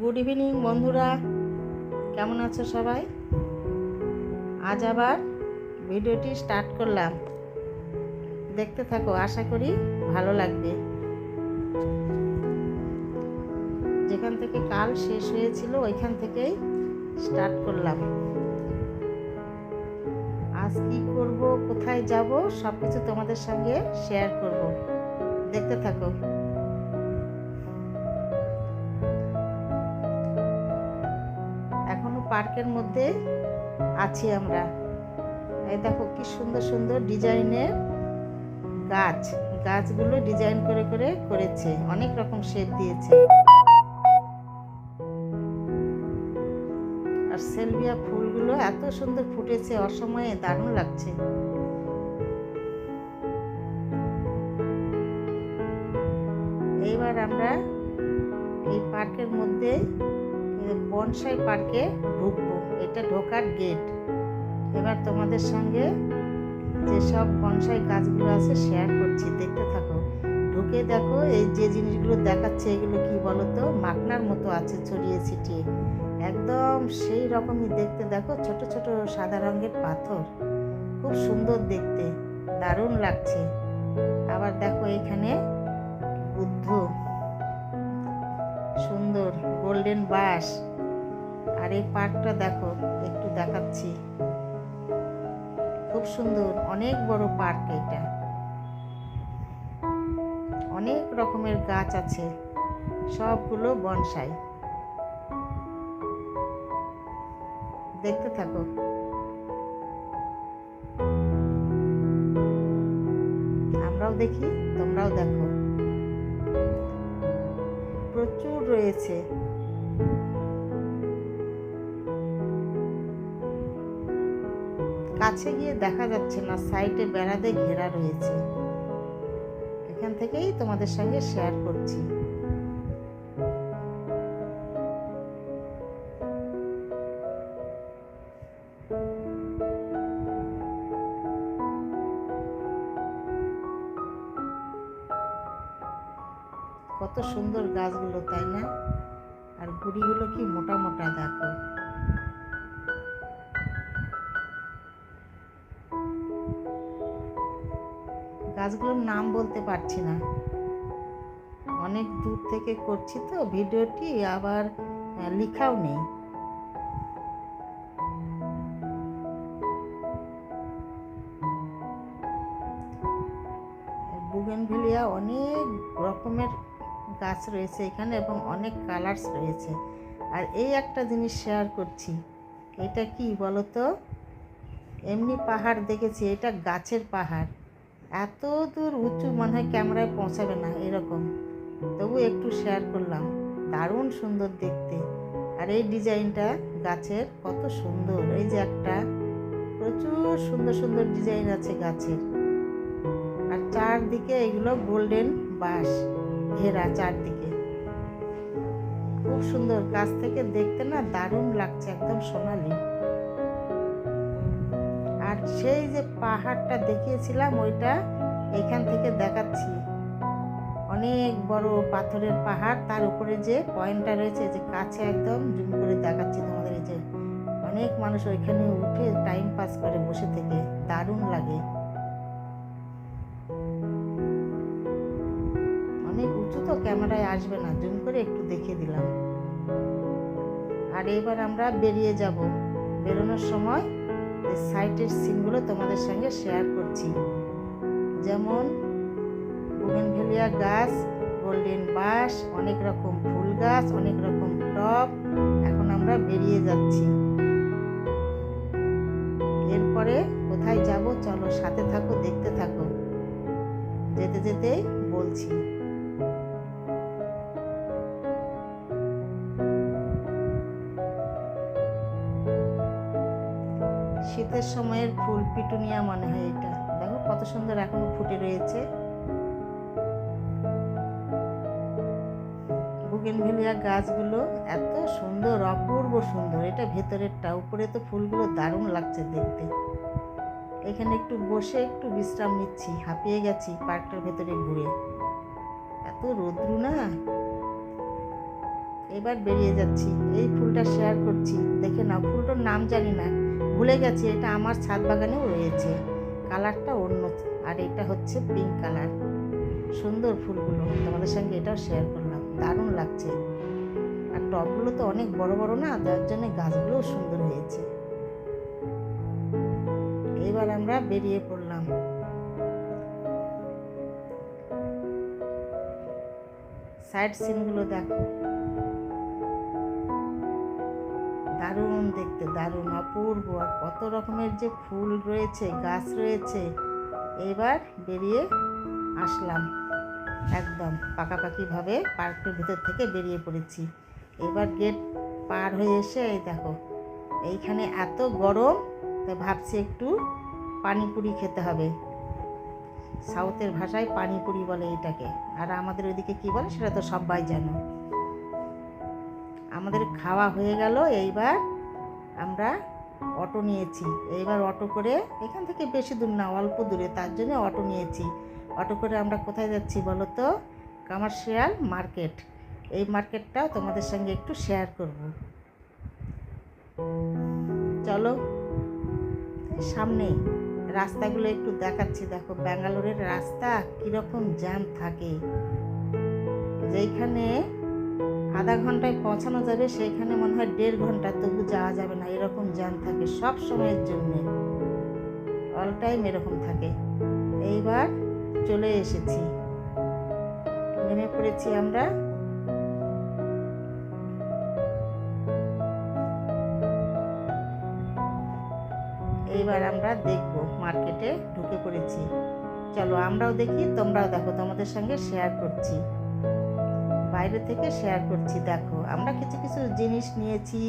Good evening বন্ধুরা। কেমন আছো সবাই? আজ আবার ভিডিওটি স্টার্ট করলাম। দেখতে থাকো, আশা করি ভালো লাগবে। যেখান থেকে কাল শেষ হয়েছিল, ওইখান থেকেই স্টার্ট করলাম। আজ কি করব, কোথায় যাব সব কিছু তোমাদের সঙ্গে শেয়ার করব। দেখতে থাকো। পার্কের মধ্যে আছি আমরা। এই দেখো কি সুন্দর সুন্দর ডিজাইনের গাছ। গাছগুলো ডিজাইন করে করে করেছে। অনেক রকম শেপ দিয়েছে। আর সেলভিয়া ফুলগুলো এত সুন্দর ফুটেছে, অসময়ে দারুণ লাগছে। এইবার আমরা এই পার্কের মধ্যে বনসাই পার্কে ঢুকবো। এটা ঢোকার গেট এবার তোমাদের সঙ্গে যেসব বনসাই গাছগুলো আছে শেয়ার করছি। দেখতে থাকো। ঢুকে দেখো, এই যে জিনিসগুলো দেখাচ্ছে, এগুলো কি বলো তো মাকনার মতো আছে ছড়িয়ে ছিটিয়ে। একদম সেই রকমই দেখতে দেখো, ছোট ছোট সাদা রঙের পাথর। খুব সুন্দর দেখতে। দারুণ লাগছে। আবার দেখো এখানে বুদ্ধ। সুন্দর গোল্ডেন বাস। আর এই পার্কটা দেখো, একটু দেখাচ্ছি। খুব সুন্দর, অনেক বড় পার্ক এটা। অনেক রকমের গাছ আছে, সবগুলো বনসাই। দেখতে থাকো। আমরাও দেখি, তোমরাও দেখো। প্রচুর রয়েছে। কাছে গিয়ে দেখা যাচ্ছে না সাইডে বেড়াতে ঘেরা রয়েছে। এখান থেকেই তোমাদের সঙ্গে শেয়ার করছি। আর গুড়িগুলো কি মোটা মোটা, দেখো। গাছগুলোর নাম বলতে পারছি না। অনেক দূর থেকে করছি তো ভিডিওটি, আবার লেখাও নেই। গাছ রয়েছে এখানে এবং অনেক কালার্স রয়েছে। আর এই একটা জিনিস শেয়ার করছি, এটা কি বলো তো এমনি পাহাড় দেখেছি, এটা গাছের পাহাড়। এত দূর উঁচু মনে হয় ক্যামেরায় পৌঁছাবে না এরকম। তবু একটু শেয়ার করলাম, দারুণ সুন্দর দেখতে। আর এই ডিজাইনটা গাছের কত সুন্দর, এই যে একটা প্রচুর সুন্দর সুন্দর ডিজাইন আছে গাছের। আর চারদিকে এগুলো গোল্ডেন বাঁশ। ঘেরা চারদিকে। খুব সুন্দর কাছ থেকে দেখতে না দারুণ লাগছে, একদম সোনালি। আর সেই যে পাহাড়টা দেখিয়েছিলাম, ওইটা এখান থেকে দেখাচ্ছি। অনেক বড় পাথরের পাহাড়, তার উপরে যে পয়েন্টটা রয়েছে, যে কাছে একদম জুম করে দেখাচ্ছি তোমাদের, এই যে অনেক মানুষ ওইখানে উঠে টাইম পাস করে বসে থেকে, দারুণ লাগে। ক্যামেরায় আসবে না। জুম করে একটু দেখিয়ে দিলাম। আর এবার আমরা বেরিয়ে যাব। বেরোনোর সময় সাইটের সিনগুলো তোমাদের সঙ্গে শেয়ার করছি। যেমন বুগেনভেলিয়া গাছ গোল্ডেন বাঁশ অনেক রকম ফুল গাছ, অনেক রকম টব। এখন আমরা বেরিয়ে যাচ্ছি। এরপরে কোথায় যাব? চলো সাথে থাকো, দেখতে থাকো। যেতে যেতে বলছি। শীতের সময়ের ফুল পিটুনিয়া মনে হয় এটা। দেখো কত সুন্দর এখনও ফুটে রয়েছে। বুগেনভেলিয়া গাছগুলো এত সুন্দর, অপূর্ব সুন্দর। এটা ভেতরেরটা, উপরে তো ফুলগুলো দারুণ লাগছে দেখতে। এখানে একটু বসে একটু বিশ্রাম নিচ্ছি, হাঁপিয়ে গেছি পার্কটার ভেতরে ঘুরে। এত রোদ্রু না? এবার বেরিয়ে যাচ্ছি। এই ফুলটা শেয়ার করছি। দেখে নাও, ফুলটার নাম জানি না। ভুলে গেছি, এটা আমার ছাদ বাগানেও রয়েছে। কালারটা অন্য আর এটা হচ্ছে পিঙ্ক কালার। সুন্দর ফুলগুলো, তোমাদের সঙ্গে এটাও শেয়ার করলাম। দারুণ লাগছে। আর টবগুলো তো অনেক বড় বড় না তার জন্য গাছগুলোও সুন্দর হয়েছে। এবার আমরা বেরিয়ে পড়লাম। সাইড সিনগুলো দেখো। দারুণ, দেখতে দারুণ, অপূর্ব, আর কত রকমের যে ফুল রয়েছে, গাছ রয়েছে। এবার বেরিয়ে আসলাম। একদম পাকাপাকিভাবে পার্কের ভিতর থেকে বেরিয়ে পড়েছি। এবার গেট পার হয়ে এসে, এই দেখো, এইখানে এত গরম তাই ভাবছি একটু পানিপুরি খেতে হবে। সাউথের ভাষায় পানিপুরি বলে এটাকে। আর আমাদের ওইদিকে কী বলে? সেটা তো সবাই জানো। আমাদের খাওয়া হয়ে গেল, এইবার আমরা অটো নিয়েছি। এইবার অটো করে এখান থেকে বেশি দূর না, অল্প দূরে, তার জন্য অটো নিয়েছি। অটো করে আমরা কোথায় যাচ্ছি বলো তো? Commercial market. এই মার্কেটটাও তোমাদের সঙ্গে একটু শেয়ার করব। চলো সামনেই রাস্তাগুলো একটু দেখাচ্ছি। দেখো, ব্যাঙ্গালোরের রাস্তা কীরকম জ্যাম থাকে। যেইখানে আধা ঘন্টায় পৌঁছানো যাবে সেইখানে মনে হয় দেড় ঘণ্টা, তবু যাওয়া যাবে না। এরকম জ্যাম থাকে সব সময়ের জন্যে। অল টাইম এরকম থাকে। এইবার চলে এসেছি। নেমে পড়েছি আমরা। এইবার আমরা দেখব মার্কেটে ঢুকে পড়েছি। চলো আমরাও দেখি, তোমরাও দেখো, তোমাদের সঙ্গে শেয়ার করছি। বাইরে থেকে শেয়ার করছি, দেখো। আমরা কিছু কিছু জিনিস নিয়েছি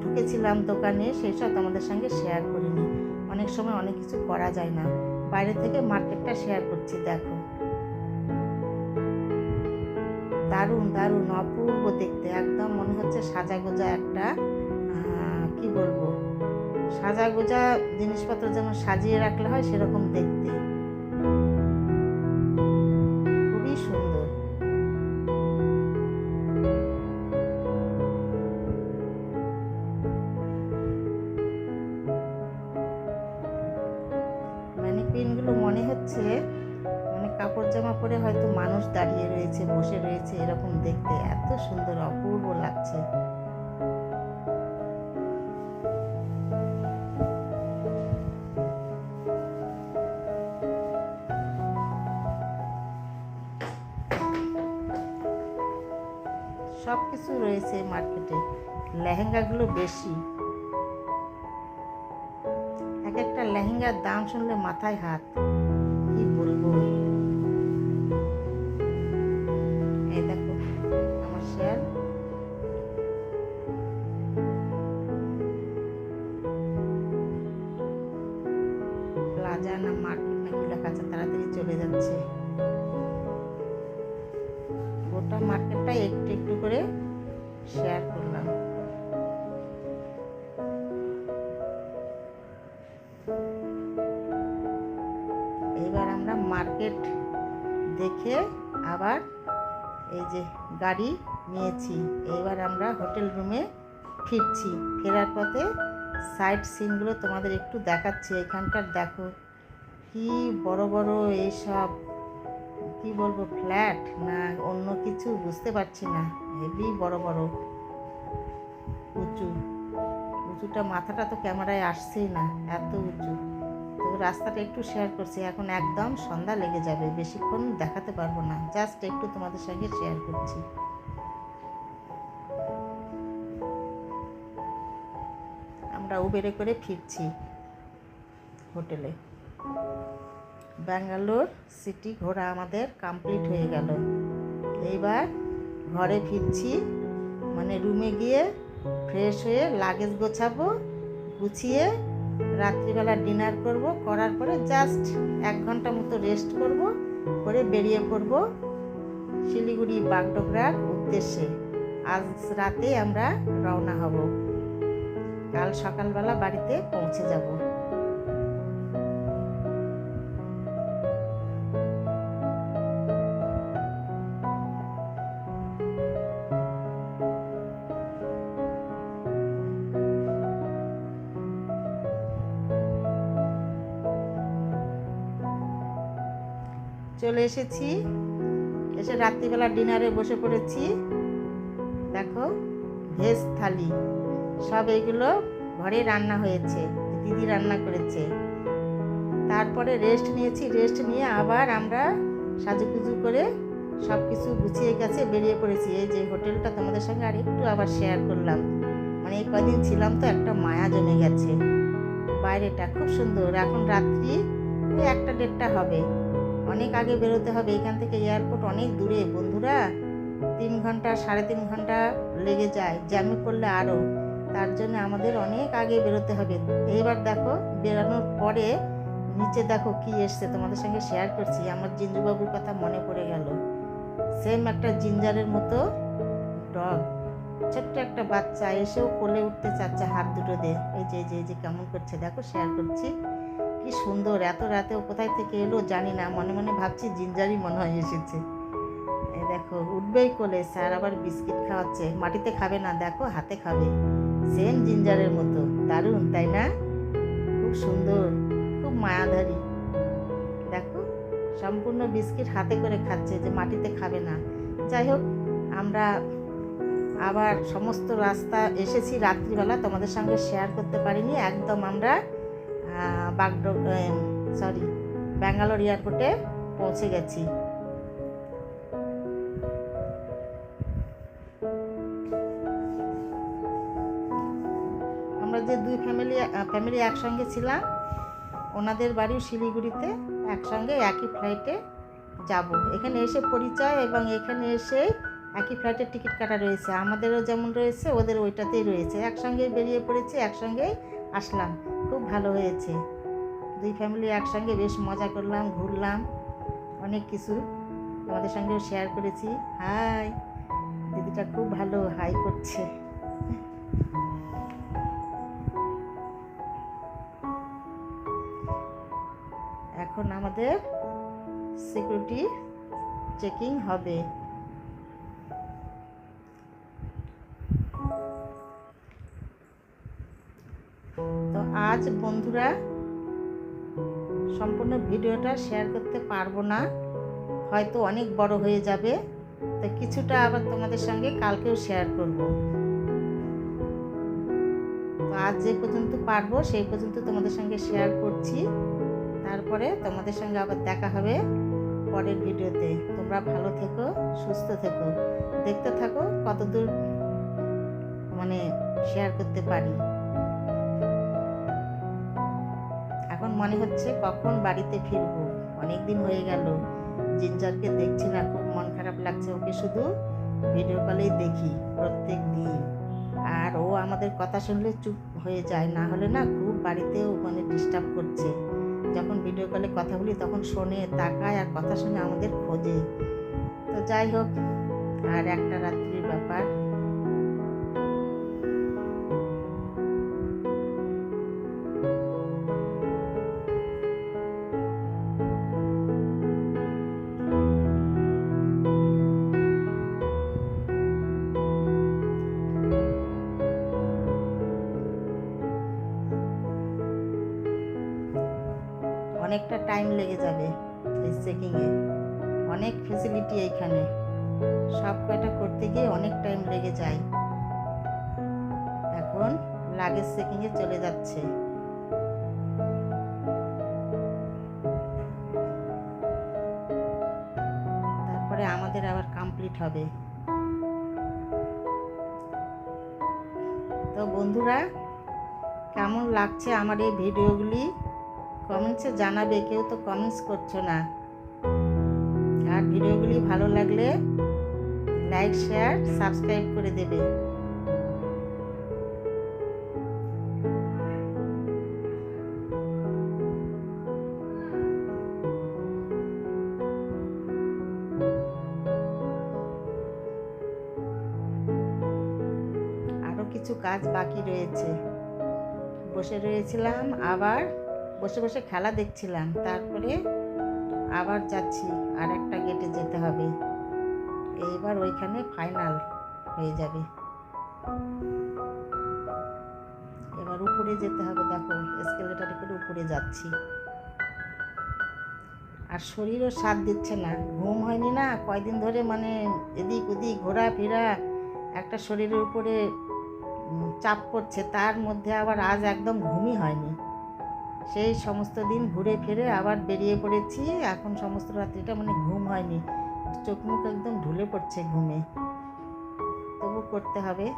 ঢুকেছিলাম দোকানে, সেই সব তোমাদের সঙ্গে শেয়ার করিনি। অনেক সময় অনেক কিছু করা যায় না। বাইরে থেকে মার্কেটটা শেয়ার করছি, দেখো। দারুণ দারুণ, অপূর্ব দেখতে। একদম মনে হচ্ছে সাজা গোজা একটা কি বলব? সাজা গোজা জিনিসপত্র যেন সাজিয়ে রাখলে হয় সেরকম দেখতে। হচ্ছে মানে কাপড় জামা পরে হয়তো মানুষ দাঁড়িয়ে রয়েছে, বসে রয়েছে, এরকম দেখতে। এত সুন্দর, অপূর্ব লাগছে। সব কিছু রয়েছে মার্কেটে। লেহেঙ্গাগুলো বেশি। এক একটা লেহেঙ্গার দাম শুনলে মাথায় হাত। এইবার আমরা মার্কেট দেখে আবার এই যে গাড়ি নিয়েছি। এইবার আমরা হোটেল রুমে ফিরছি। ফেরার পথে সাইড সিনগুলো তোমাদের একটু দেখাচ্ছি। এখানকার দেখো কি বড় বড় এইসব, কি বলব, ফ্ল্যাট? না, অন্য কিছু বুঝতে পারছি না। হেভি বড় বড়, উঁচু। উঁচুটা মাথাটা তো ক্যামেরায় আসছেই না, এত উঁচু। তো রাস্তাটা একটু শেয়ার করছি, এখন একদম সন্ধ্যা লেগে যাবে, বেশিক্ষণ দেখাতে পারব না জাস্ট একটু তোমাদের সঙ্গে শেয়ার করছি। আমরা উবেরে করে ফিরছি হোটেলে। ব্যাঙ্গালোর সিটি ঘোরা আমাদের কমপ্লিট হয়ে গেল। এইবার ঘরে ফিরছি মানে রুমে গিয়ে ফ্রেশ হয়ে লাগেজ গোছাবো, গুছিয়ে রাত্রিবেলা ডিনার করব, করার পরে জাস্ট এক ঘণ্টা মতো রেস্ট করব, করে বেরিয়ে পড়ব শিলিগুড়ি বাগডোগরার উদ্দেশ্যে। আজ রাতে আমরা রওনা হব। কাল সকালবেলা বাড়িতে পৌঁছে যাব। চলে এসেছি। এসে রাত্রিবেলা ডিনারে বসে পড়েছি। দেখো, ভেজ থালি। সব এগুলো ঘরে রান্না হয়েছে, দিদি রান্না করেছে। তারপরে রেস্ট নিয়েছি। রেস্ট নিয়ে আবার আমরা সাজুগুজু করে সব কিছু গুছিয়ে গেছে, বেরিয়ে পড়েছি। এই যে হোটেলটা তোমাদের সঙ্গে আর একটু আবার শেয়ার করলাম। মানে এই কদিন ছিলাম তো, একটা মায়া জমে গেছে। বাইরেটা খুব সুন্দর। এখন রাত্রি একটা দেড়টা হবে। অনেক আগে বেরোতে হবে, এখান থেকে এয়ারপোর্ট অনেক দূরে। বন্ধুরা, তিন ঘণ্টা, সাড়ে তিন ঘণ্টা লেগে যায় জ্যামে পড়লে আরও তার জন্য আমাদের অনেক আগে বেরোতে হবে। এইবার দেখো, বেরোনোর পরে নিচে দেখো কি এসছে, তোমাদের সঙ্গে শেয়ার করছি। আমার জিঞ্জুবাবুর কথা মনে পড়ে গেল। সেম একটা জিঞ্জারের মতো ডগ ছোট্ট একটা বাচ্চা, এসেও কোলে উঠতে চাচ্ছে হাত দুটো দিয়ে। এই যে যে যে, কেমন করছে, দেখো শেয়ার করছি। কি সুন্দর, এত রাতেও কোথায় থেকে এলো জানি না, মনে মনে ভাবছি জিঞ্জারই মনে হয় এসেছে। দেখো, উঠবেই কোলে, স্যার আবার বিস্কিট খাওয়াচ্ছে, মাটিতে খাবে না, দেখো হাতে খাবে। সেম জিঞ্জারের মতো, দারুণ, তাই না? খুব সুন্দর, খুব মায়াধারী। দেখো, সম্পূর্ণ বিস্কিট হাতে করে খাচ্ছে যে মাটিতে খাবে না। যাই হোক, আমরা আবার সমস্ত রাস্তা, এসেছি রাত্রিবেলা, তোমাদের সঙ্গে শেয়ার করতে পারিনি, একদম আমরা বাগডো সরি ব্যাঙ্গালোর এয়ারপোর্টে পৌঁছে গেছি। আমরা যে দুই ফ্যামিলি ফ্যামিলি একসঙ্গে ছিলাম, ওনাদের বাড়ি শিলিগুড়িতে, একসঙ্গে একই ফ্লাইটে যাব। এখানে এসে পরিচয় এবং এখানে এসে একই ফ্লাইটের টিকিট কাটা রয়েছে। আমাদেরও যেমন রয়েছে, ওদের ওইটাতেই রয়েছে। একসঙ্গেই বেরিয়ে পড়েছি, একসঙ্গেই আসলাম। খুব ভালো হয়েছে। দুই ফ্যামিলি একসঙ্গে বেশ মজা করলাম, ঘুরলাম, অনেক কিছু আমাদের সঙ্গেও শেয়ার করেছি। হাই দিদিটা খুব ভালো হাই করছে। এখন আমাদের সিকিউরিটি চেকিং হবে। আজ বন্ধুরা সম্পূর্ণ ভিডিওটা শেয়ার করতে পারব না। হয়তো অনেক বড় হয়ে যাবে। তো কিছুটা আবার তোমাদের সঙ্গে কালকেও শেয়ার করব। তো আজ যে পর্যন্ত পারব, সেই পর্যন্ত তোমাদের সঙ্গে শেয়ার করছি। তারপরে তোমাদের সঙ্গে আবার দেখা হবে পরের ভিডিওতে। তোমরা ভালো থেকো, সুস্থ থেকো। দেখতে থাকো কতদূর মানে শেয়ার করতে পারি। মনে হচ্ছে কখন বাড়িতে ফিরবো। অনেক দিন হয়ে গেল। জিঞ্জারকে দেখছি না, খুব মন খারাপ লাগছে ওকে শুধু। ভিডিও কলেই দেখি প্রত্যেক দিন। আর ও আমাদের কথা শুনলে চুপ হয়ে যায়, না হলে না খুব বাড়িতেও মানে ডিস্টার্ব করছে। যখন ভিডিও কলে কথা বলি তখন শোনে, তাকায় আর কথা শুনে আমাদের খোঁজে। তো যাই হোক, আর একটা রাত্রির ব্যাপার। টাইম লেগে যাবে এই চেকিংয়ে অনেক ফেসিলিটি এইখানে। সব কয়টা করতে গিয়ে অনেক টাইম লেগে যায়। এখন লাগেজ চেকিংয়ে চলে যাচ্ছে। তারপরে আমাদের আবার কমপ্লিট হবে। তো বন্ধুরা, কেমন লাগছে আমার এই ভিডিওগুলি কমেন্টসে জানাবে, কেউ তো কমেন্টস করছ না। আর ভিডিওগুলি ভালো লাগলে লাইক শেয়ার সাবস্ক্রাইব করে দেবে। কিছু কাজ বাকি রয়েছে। বসে রয়েছিলাম, আবার বসে বসে খেলা দেখছিলাম, তারপরে আবার যাচ্ছি, আর একটা গেটে যেতে হবে। এইবার ওইখানে ফাইনাল হয়ে যাবে। এবার উপরে যেতে হবে, দেখো এসকেলেটারে করে উপরে যাচ্ছি। আর শরীরও সাথ দিচ্ছে না, ঘুম হয়নি না, কয়দিন ধরে মানে এদিক ওদিক ঘোরাফেরা, একটা শরীরের উপরে চাপ পড়ছে, তার মধ্যে আবার আজ একদম ঘুমই হয়নি। সেই সমস্ত দিন ঘুরে ফিরে আবার বেরিয়ে পড়েছি। এখন সমস্ত রাত্রিটা মানে ঘুম হয়নি। চোখ মুখ একদম ঢুলে পড়ছে ঘুমে। তবু করতে হবে।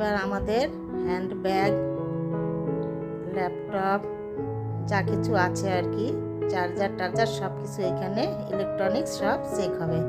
এইবার আমাদের হ্যান্ডব্যাগ ল্যাপটপ যা কিছু আছে আর কি চার্জার টার্জার সব কিছু এখানে ইলেকট্রনিক্স সব চেক হবে।